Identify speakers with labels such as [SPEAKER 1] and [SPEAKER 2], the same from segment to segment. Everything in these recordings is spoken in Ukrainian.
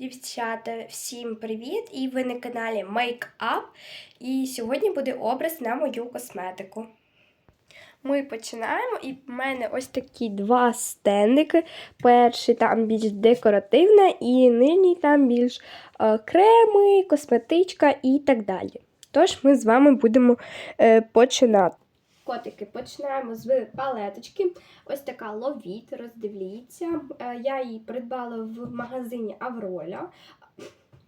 [SPEAKER 1] Дівчата, всім привіт! І ви на каналі Make Up. І сьогодні буде образ на мою косметику. Ми починаємо, і в мене ось такі два стендики. Перший там більш декоративна, і нижній там більш е, креми, косметичка і так далі. Тож ми з вами будемо е, починати. Котики, починаємо з палеточки. Ось така ловіт, роздивіться. Е, Я її придбала в магазині Авроля.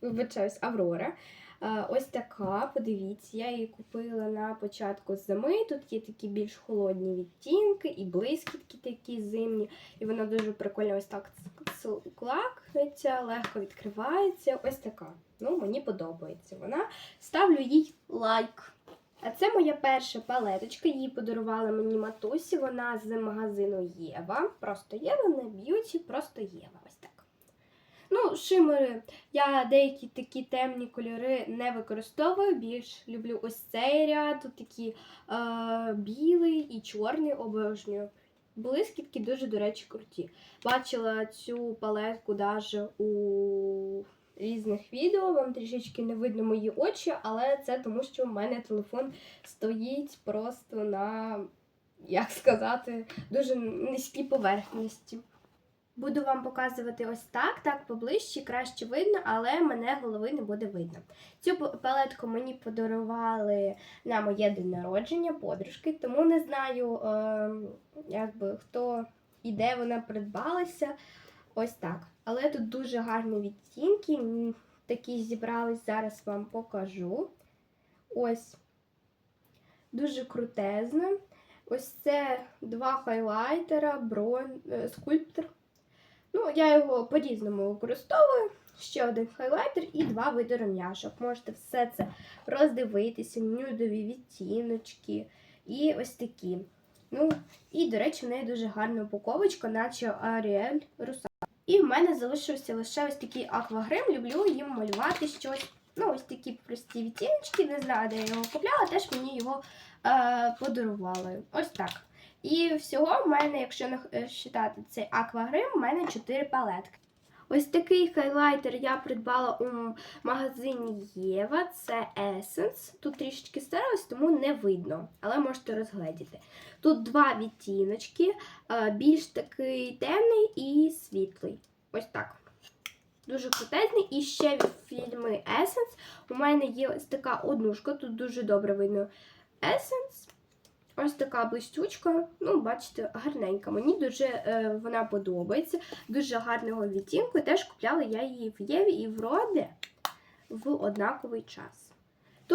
[SPEAKER 1] Вибачаюсь, Аврора. Е, Ось така, подивіться, я її купила на початку зими. Тут є такі більш холодні відтінки і блискітки такі зимні. І вона дуже прикольно ось так клакнеться, легко відкривається. Ось така. Ну, мені подобається вона. Ставлю їй лайк. А це моя перша палеточка. Її подарувала мені матусі. Вона з магазину Єва. Просто Єва на б'юті, просто Єва. Ось так. Ну, шимери. Я деякі такі темні кольори не використовую. Більш люблю ось цей ряд. Тут такі е, білий і чорний обожнюю. Блискітки дуже, до речі, круті. Бачила цю палетку даже у різних відео. Вам трішечки не видно мої очі, але це тому, що в мене телефон стоїть просто на, як сказати, дуже низькій поверхності. Буду вам показувати ось так, так поближче, краще видно, але мене голови не буде видно. Цю палетку мені подарували на моє день народження подружки, тому не знаю, е, якби, хто і де вона придбалася. Ось так. Але тут дуже гарні відтінки. Такі зібрались, зараз вам покажу. Ось дуже крутезно. Ось це два хайлайтера, брон, е, скульптор. Ну, я його по-різному використовую. Ще один хайлайтер і два види ром'яшок. Можете все це роздивитися, нюдові відтіночки і ось такі. Ну, і, до речі, в неї дуже гарна упаковочка, наче Аріель Руса. І в мене залишився лише ось такий аквагрим. Люблю їм малювати щось. Ну, ось такі прості відтіночки, не знаю, де я його купляла, теж мені його е, подарували. Ось так. І всього в мене, якщо не вважати цей аквагрим, в мене 4 палетки. Ось такий хайлайтер я придбала у магазині Єва. Це Essence. Тут трішечки старалась, тому не видно, але можете розгледіти. Тут два відтіночки, е, більш такий темний і світлий. Ось так. Дуже крутезний. І ще від фільми Essence. У мене є ось така однушка, тут дуже добре видно Essence. Ось така блистючка, ну, бачите, гарненька. Мені дуже е, вона подобається. Дуже гарного відтінку. Теж купляла я її в Єві і в Роде в однаковий час.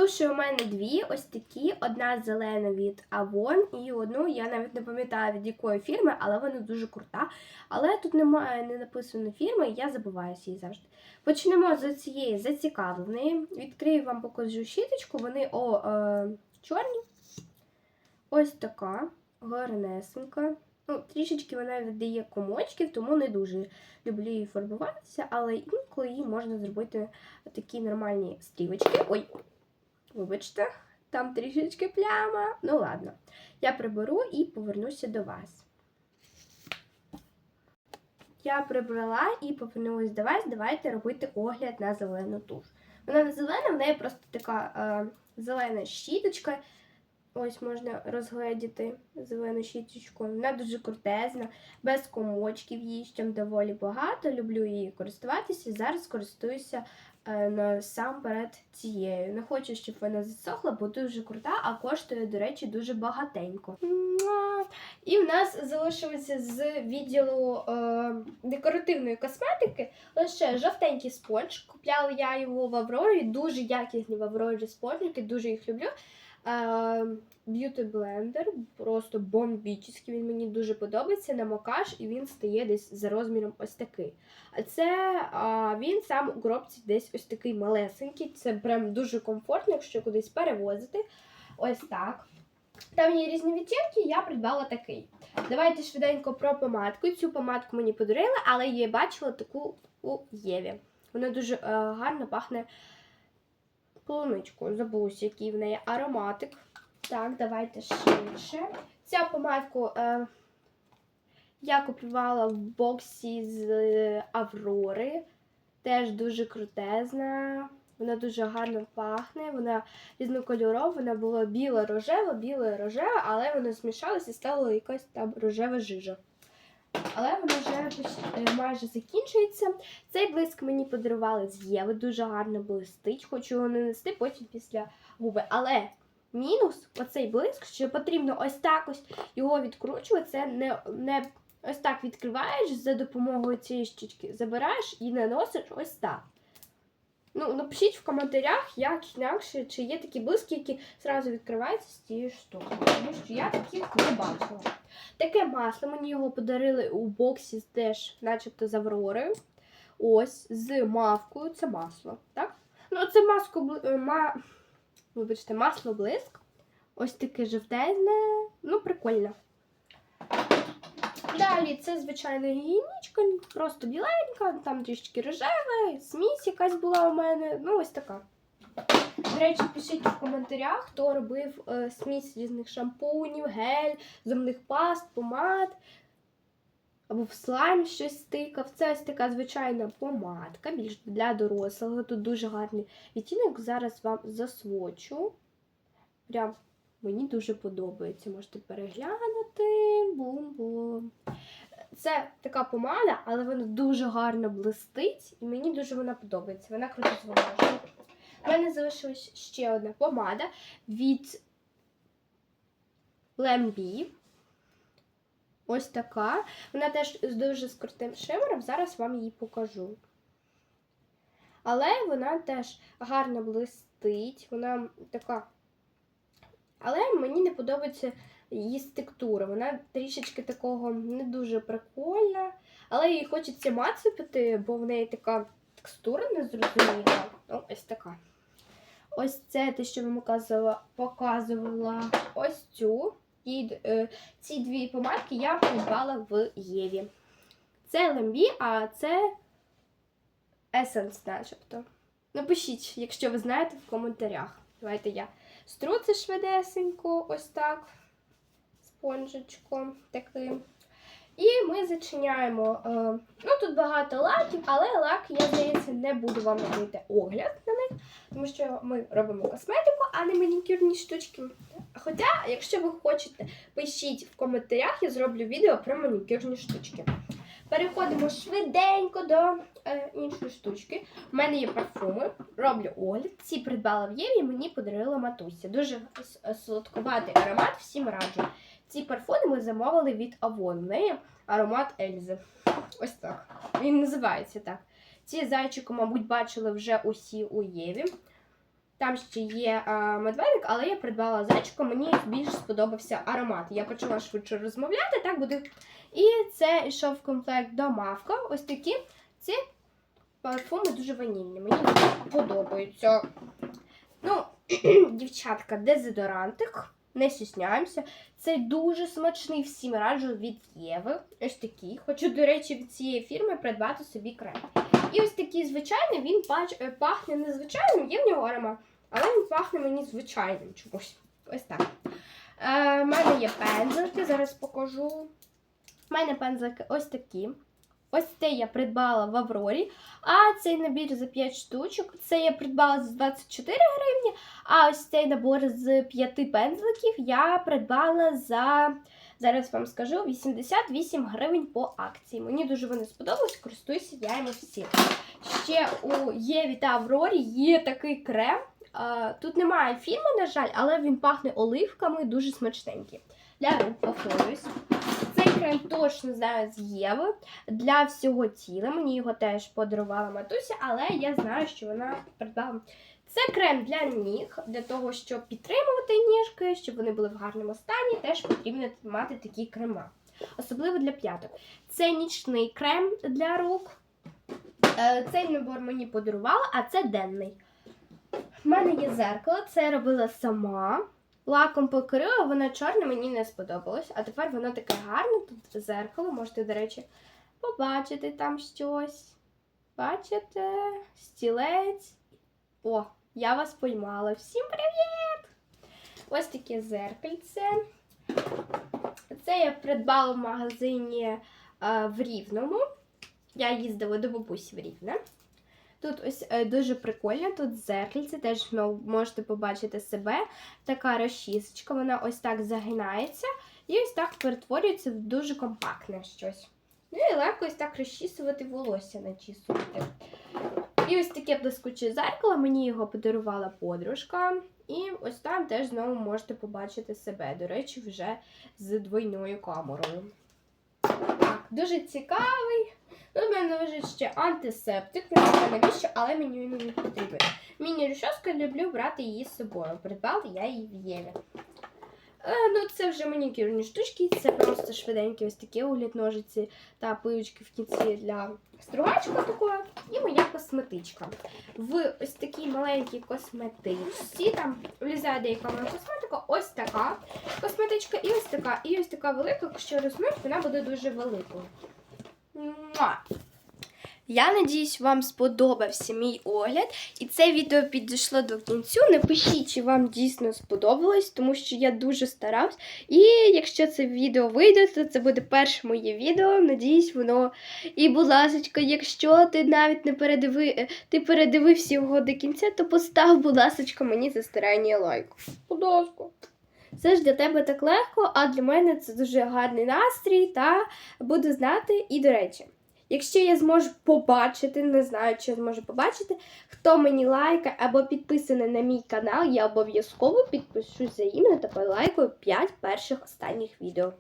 [SPEAKER 1] Ще у мене дві ось такі: одна зелена від Avon і одну, я навіть не пам'ятаю від якої фірми, але вона дуже крута. Але тут немає не написано фірми, і я забуваюся її завжди. Почнемо з цієї зацікавленої. Відкрию вам покажу щіточку, вони о, е, чорні. Ось така гарнесенька. Ну, трішечки вона віддає комочків, тому не дуже люблю її фарбуватися, але інколи її можна зробити такі нормальні стрілочки. Ой, вибачте, там трішечки пляма. Ну ладно, я приберу і повернуся до вас. Я прибрала і повернулася до вас. Давайте робити огляд на зелену туш. Вона не зелена, в неї просто така е, зелена щіточка. Ось можна розгледіти зелену щіточку. Вона дуже крутезна, без комочків її ще доволі багато. Люблю її користуватися. Зараз користуюся е, насамперед цією. Не хочу, щоб вона засохла, бо дуже крута, а коштує, до речі, дуже багатенько. І в нас залишилося з відділу е, декоративної косметики лише жовтенький спонж. Купляла я його в Аврорі, дуже якісні в Аврорі спонжики, дуже їх люблю. Б'юти блендер, просто бомбічний, він мені дуже подобається. Намокаш, і він стає десь за розміром ось такий. А це а, він сам у коробці десь ось такий малесенький. Це прям дуже комфортно, якщо кудись перевозити. Ось так. Там є різні відтінки, я придбала такий. Давайте швиденько про помадку. Цю помадку мені подарили, але я бачила таку у Єві. Вона дуже е, гарно пахне полуничкою. Забулася, який в неї ароматик. Так, давайте швидше. Ця помадку е, я купувала в боксі з е, Аврори. теж дуже крутезна. Вона дуже гарно пахне, вона різнокольорова, вона була біла-рожева, біла-рожева, але вона змішалася і стала якась там рожева жижа. Але вона вже е, майже закінчується. Цей блиск мені подарували з Єви, дуже гарно блистить. Хочу його нанести потім після губи. Але мінус оцей блиск, що потрібно ось так ось його відкручувати. Це не, не ось так відкриваєш за допомогою цієї щічки, забираєш і наносиш ось так. Ну, напишіть в коментарях, як інакше, чи є такі блиски, які зразу відкриваються з цієї штуки. Тому що я таких не бачила. Таке масло, мені його подарили у боксі теж, начебто з Авророю. Ось, з мавкою. Це масло, так? Ну, це маско, бли- е, ма... Вибачте, масло блиск. Ось таке жовтезне. Ну, прикольно. Далі це звичайна гігієнічка, просто біленька, там трішки рожева, смісь якась була у мене. Ну, ось така. До речі, пишіть в коментарях, хто робив е, смісь різних шампунів, гель, зубних паст, помад. Або в слайм щось стикав. Це ось така звичайна помадка, більш для дорослого. Тут дуже гарний відтінок. Зараз вам засвочу. Прям мені дуже подобається. Можете переглянути. Бум-бум. Це така помада, але вона дуже гарно блистить, і мені дуже вона подобається. Вона круто зволожена. У мене залишилась ще одна помада від Lembi. Ось така. Вона теж з дуже з крутим шимером. Зараз вам її покажу. Але вона теж гарно блистить. Вона така. Але мені не подобається її текстура. Вона трішечки такого не дуже прикольна. Але їй хочеться мацепити, бо в неї така текстура незрозуміла. Ну, ось така. Ось це те, що вам показувала, показувала ось цю. І, е, ці дві помадки я придбала в Єві. Це Лембі, а це Essence, начебто. Напишіть, якщо ви знаєте, в коментарях. Давайте я стру це швидесенько, ось так, спонжичком таким. І ми зачиняємо. Е, ну, тут багато лаків, але лаки, я здається, не буду вам робити огляд на них, тому що ми робимо косметику, а не манікюрні штучки. Хоча, якщо ви хочете, пишіть в коментарях, я зроблю відео про манікюрні штучки. Переходимо швиденько до е, іншої штучки. У мене є парфуми, роблю огляд. Ці придбала в Єві, мені подарила матуся. Дуже солодкуватий аромат, всім раджу. Ці парфуми ми замовили від Avon. В неї аромат Ельзи. Ось так. Він називається так. Ці зайчики, мабуть, бачили вже усі у Єві. Там ще є а, медведик, але я придбала зайчика, мені більш сподобався аромат. Я почала швидше розмовляти, так буде. І це йшов в комплект до мавка. Ось такі. Ці парфуми дуже ванільні. Мені подобаються. Ну, дівчатка, дезодорантик. Не стісняємося. Це дуже смачний всім раджу від Єви. Ось такий. Хочу, до речі, від цієї фірми придбати собі крем. І ось такий звичайний, він е, пахне незвичайним, є в нього аромат, але він пахне мені звичайним чомусь. Ось так. Е, У мене є пензлики, зараз покажу. У мене пензлики ось такі. Ось це я придбала в Аврорі. А цей набір за 5 штучок. Це я придбала за 24 гривні. А ось цей набор з 5 пензликів я придбала за. Зараз вам скажу 88 гривень по акції. Мені дуже вони сподобались, користуюся я їм всі. Ще у Єві та Аврорі є такий крем. Тут немає фірми, на жаль, але він пахне оливками, дуже смачненький. Для рук повторюсь. Цей крем точно знаю з Єви для всього тіла. Мені його теж подарувала матуся, але я знаю, що вона придбала. Це крем для ніг, для того, щоб підтримувати ніжки, щоб вони були в гарному стані, теж потрібно мати такі крема. Особливо для п'яток. Це нічний крем для рук. Е, Цей набор мені подарувала, а це денний. У мене є зеркало, це я робила сама. Лаком покрила, воно чорне, мені не сподобалось. А тепер воно таке гарне, тут зеркало, можете, до речі, побачити там щось. Бачите? Стілець. О, я вас поймала. Всім привіт! Ось таке зеркальце. Це я придбала в магазині е, в Рівному. Я їздила до бабусі в Рівне. Тут ось е, дуже прикольно, тут зеркальце, теж можете побачити себе. Така розчісочка, вона ось так загинається і ось так перетворюється в дуже компактне щось. Ну і легко ось так розчісувати волосся начісувати. І ось таке блискуче зеркало, мені його подарувала подружка. І ось там теж знову можете побачити себе. До речі, вже з двойною камерою. Так, дуже цікавий. Тут в мене лежить ще антисептик, не знаю навіщо, але мені він не потрібен. Міні-розчоска люблю брати її з собою. Придбала я її в Єві. Е, ну, це вже манікюрні штучки, це просто швиденькі ось такі огляд ножиці та пилочки в кінці для стругачка такої. І моя косметичка. В ось такій маленькій косметичці, там влізає деяка моя косметика, ось така косметичка і ось така. І ось така велика, якщо розмір, вона буде дуже великою. Муа! Я надіюсь, вам сподобався мій огляд, і це відео підійшло до кінцю. Напишіть, чи вам дійсно сподобалось, тому що я дуже старався. І якщо це відео вийде, то це буде перше моє відео. Надіюсь, воно. І, будь ласка, якщо ти навіть не передиви... е, ти передивився його до кінця, то постав, будь ласка, мені за старання лайк. Будь ласка. Це ж для тебе так легко, а для мене це дуже гарний настрій та буду знати. І, до речі, якщо я зможу побачити, не знаю, чи я зможу побачити, хто мені лайка або підписаний на мій канал, я обов'язково підпишусь за ім'я та полайкаю 5 перших останніх відео.